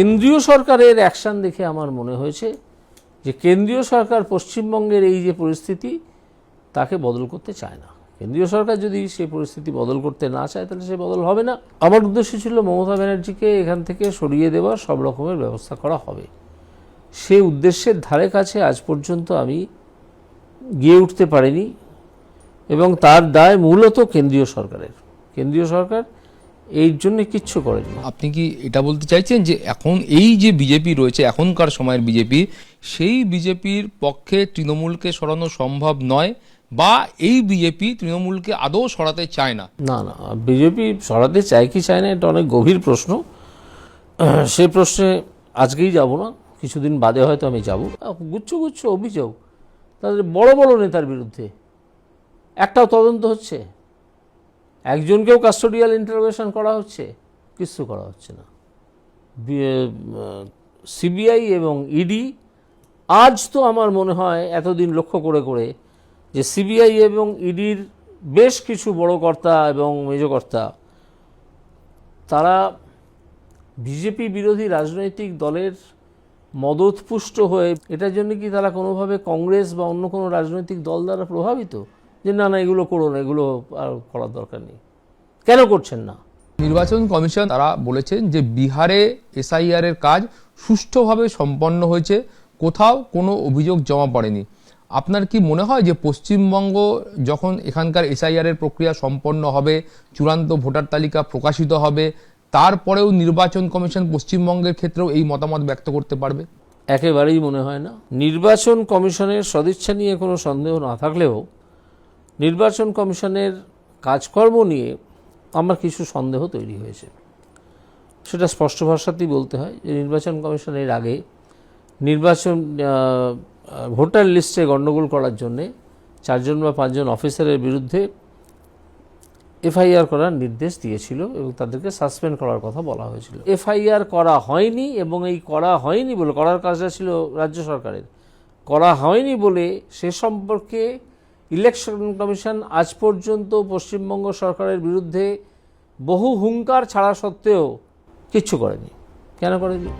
কেন্দ্রীয় সরকারের অ্যাকশন দেখে আমার মনে হয়েছে যে কেন্দ্রীয় সরকার পশ্চিমবঙ্গের এই যে পরিস্থিতি, তাকে বদল করতে চায় না। কেন্দ্রীয় সরকার যদি সেই পরিস্থিতি বদল করতে না চায়, তাহলে সে বদল হবে না। আমার উদ্দেশ্য ছিল মমতা ব্যানার্জিকে এখান থেকে সরিয়ে দেওয়ার, সব রকমের ব্যবস্থা করা হবে। সে উদ্দেশ্যের ধারে কাছে আজ পর্যন্ত আমি গিয়ে উঠতে পারিনি এবং তার দায় মূলত কেন্দ্রীয় সরকারের। কেন্দ্রীয় সরকার এই জন্য কিচ্ছু করেনি আপনি কি এটা বলতে চাইছেন যে এখন এই যে বিজেপি রয়েছে এখনকার সময়ের বিজেপি সেই বিজেপির পক্ষে তৃণমূলকে সরানো সম্ভব নয় বা এই বিজেপি তৃণমূলকে আদৌ সরাতে চায় না? না না বিজেপি সরাতে চায় কি চায় না এটা অনেক গভীর প্রশ্ন। সে প্রশ্নে আজকেই যাব না কিছুদিন বাদে হয়তো আমি যাব। গুচ্ছ গুচ্ছ অভিযোগ তাদের বড় বড় নেতার বিরুদ্ধে। একটাও তদন্ত হচ্ছে। একজনকেও কাস্টোডিয়াল ইন্টারোগেশন করা হচ্ছে, কিছু করা হচ্ছে না। সিবিআই এবং ইডি আজ তো আমার মনে হয় এতদিন লক্ষ্য করে করে যে সিবিআই এবং ইডির বেশ কিছু বড় কর্তা এবং মেজকর্তা তারা বিজেপি বিরোধী রাজনৈতিক দলের মদতপুষ্ট হয়ে, এটার জন্য কি তারা কোনোভাবে কংগ্রেস বা অন্য কোনো রাজনৈতিক দল দ্বারা প্রভাবিত? যে না না এগুলো করো না এগুলো আর করার দরকার নেই। কেন করছেন না? নির্বাচন কমিশন তারা বলেছেন যে বিহারে এসআইআর এর কাজ সুষ্ঠুভাবে সম্পন্ন হয়েছে কোথাও কোনো অভিযোগ জমা পড়েনি। আপনার কি মনে হয় যে পশ্চিমবঙ্গ যখন এখানকার এসআইআর এর প্রক্রিয়া সম্পন্ন হবে চূড়ান্ত ভোটার তালিকা প্রকাশিত হবে তারপরেও নির্বাচন কমিশন পশ্চিমবঙ্গের ক্ষেত্রেও এই মতামত ব্যক্ত করতে পারবে? একেবারেই মনে হয় না। নির্বাচন কমিশনের সদিচ্ছা নিয়ে কোনো সন্দেহ না থাকলেও নির্বাচন কমিশনের কাজকর্ম নিয়ে আমার কিছু সন্দেহ তৈরি হয়েছে। সেটা স্পষ্ট ভাষাতেই বলতে হয় যে নির্বাচন কমিশনের আগে নির্বাচন ভোটার লিস্টে গণ্ডগোল করার জন্যে চারজন বা পাঁচজন অফিসারের বিরুদ্ধে এফআইআর করার নির্দেশ দিয়েছিল এবং তাদেরকে সাসপেন্ড করার কথা বলা হয়েছিল। এফআইআর করা হয়নি এবং এই করা হয়নি বলে, করার কাজটা ছিল রাজ্য সরকারের, করা হয়নি বলে সে সম্পর্কে ইলেকশন কমিশন আজ পর্যন্ত পশ্চিমবঙ্গ সরকারের বিরুদ্ধে বহু হুঙ্কার ছাড়া সত্ত্বেও কিচ্ছু করেনি। কেন করেনি?